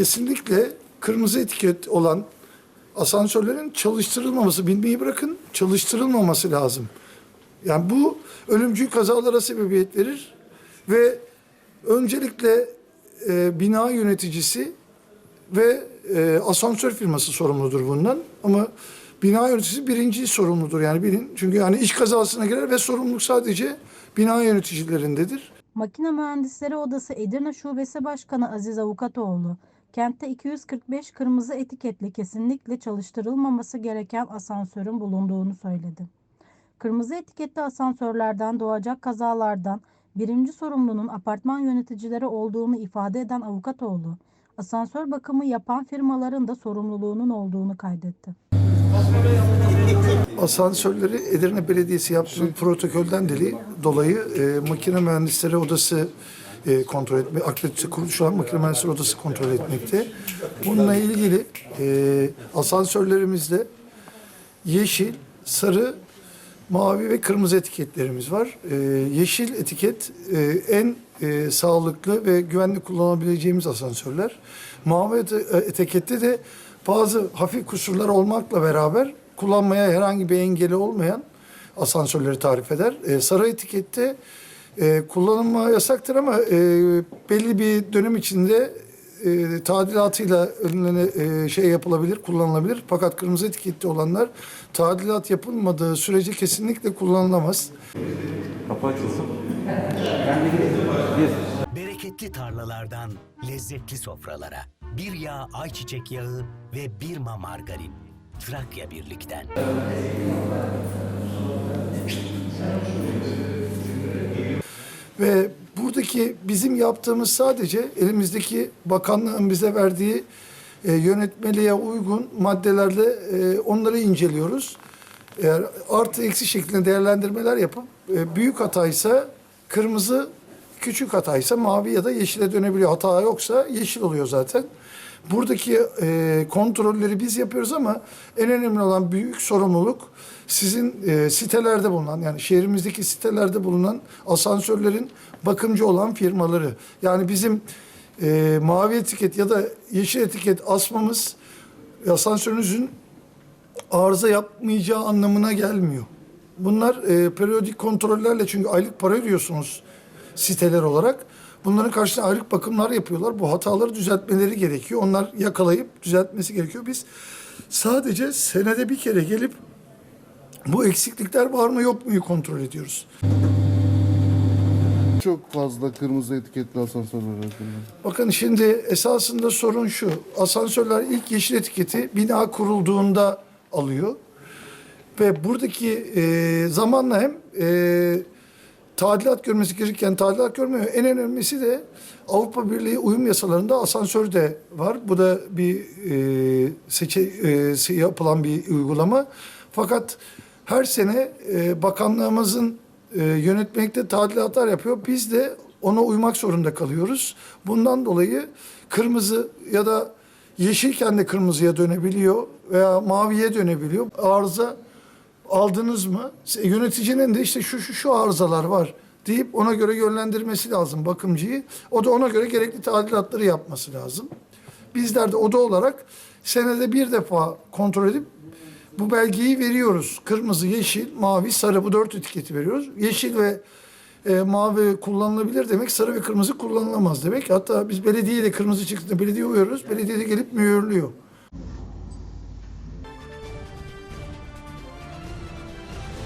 kesinlikle kırmızı etiket olan asansörlerin çalıştırılmaması, bilmeyi bırakın, çalıştırılmaması lazım. Yani bu ölümcül kazalara sebebiyet verir ve öncelikle e, bina yöneticisi ve e, asansör firması sorumludur bundan. Ama bina yöneticisi birinci sorumludur yani bilin. Çünkü yani iş kazasına girer ve sorumluluk sadece bina yöneticilerindedir. Makine Mühendisleri Odası Edirne Şubesi Başkanı Aziz Avukatoğlu, kentte 245 kırmızı etiketli kesinlikle çalıştırılmaması gereken asansörün bulunduğunu söyledi. Kırmızı etiketli asansörlerden doğacak kazalardan birinci sorumlunun apartman yöneticileri olduğunu ifade eden Avukatoğlu, asansör bakımı yapan firmaların da sorumluluğunun olduğunu kaydetti. Asansörleri Edirne Belediyesi yaptığı protokolden dolayı e, makine mühendisleri odası e, kontrol etme, akredite kuruluş olan makine mühendisleri odası kontrol etmekte. Bununla ilgili e, asansörlerimizde yeşil, sarı, mavi ve kırmızı etiketlerimiz var. E, yeşil etiket e, en e, sağlıklı ve güvenli kullanabileceğimiz asansörler. Mavi ete- etikette de bazı hafif kusurlar olmakla beraber kullanmaya herhangi bir engeli olmayan asansörleri tarif eder. E, sarı etikette e, kullanılma yasaktır ama e, belli bir dönem içinde e, tadilatıyla önüne e, şey yapılabilir, kullanılabilir. Fakat kırmızı etiketli olanlar tadilat yapılmadığı sürece kesinlikle kullanılamaz. Kapı açılsın. Bereketli tarlalardan lezzetli sofralara. Bir yağ ayçiçek yağı ve bir ma margarin. Trakya Birlik'ten. Ve buradaki bizim yaptığımız sadece elimizdeki bakanlığın bize verdiği e, yönetmeliğe uygun maddelerle e, onları inceliyoruz. Eğer artı eksi şeklinde değerlendirmeler yapıp e, büyük hataysa kırmızı, küçük hataysa mavi ya da yeşile dönebiliyor. Hata yoksa yeşil oluyor zaten. Buradaki e, kontrolleri biz yapıyoruz ama en önemli olan büyük sorumluluk sizin e, sitelerde bulunan yani şehrimizdeki sitelerde bulunan asansörlerin bakımcı olan firmaları. Yani bizim e, mavi etiket ya da yeşil etiket asmamız asansörünüzün arıza yapmayacağı anlamına gelmiyor. Bunlar e, periyodik kontrollerle çünkü aylık para ödüyorsunuz siteler olarak. Bunların karşısında aylık bakımlar yapıyorlar. Bu hataları düzeltmeleri gerekiyor. Onlar yakalayıp düzeltmesi gerekiyor. Biz sadece senede bir kere gelip bu eksiklikler var mı yok mu kontrol ediyoruz. Çok fazla kırmızı etiketli asansörler hakkında. Bakın şimdi esasında sorun şu. Asansörler ilk yeşil etiketi bina kurulduğunda alıyor. Ve buradaki e, zamanla hem e, tadilat görmesi gerekirken tadilat görmüyor. En önemlisi de Avrupa Birliği uyum yasalarında asansör de var. Bu da bir e, seçe, e, yapılan bir uygulama. Fakat her sene e, bakanlığımızın e, yönetmelikte tadilatlar yapıyor. Biz de ona uymak zorunda kalıyoruz. Bundan dolayı kırmızı ya da yeşilken de kırmızıya dönebiliyor veya maviye dönebiliyor. Arıza aldınız mı? Yöneticinin de işte şu şu şu arızalar var deyip ona göre yönlendirmesi lazım bakımcıyı. O da ona göre gerekli tadilatları yapması lazım. Bizler de oda olarak senede bir defa kontrol edip bu belgeyi veriyoruz. Kırmızı, yeşil, mavi, sarı bu dört etiketi veriyoruz. Yeşil ve e, mavi kullanılabilir demek, sarı ve kırmızı kullanılamaz demek. Hatta biz belediyeye de kırmızı çıktığında belediye uyarıyoruz. Belediye de gelip mühürlüyor.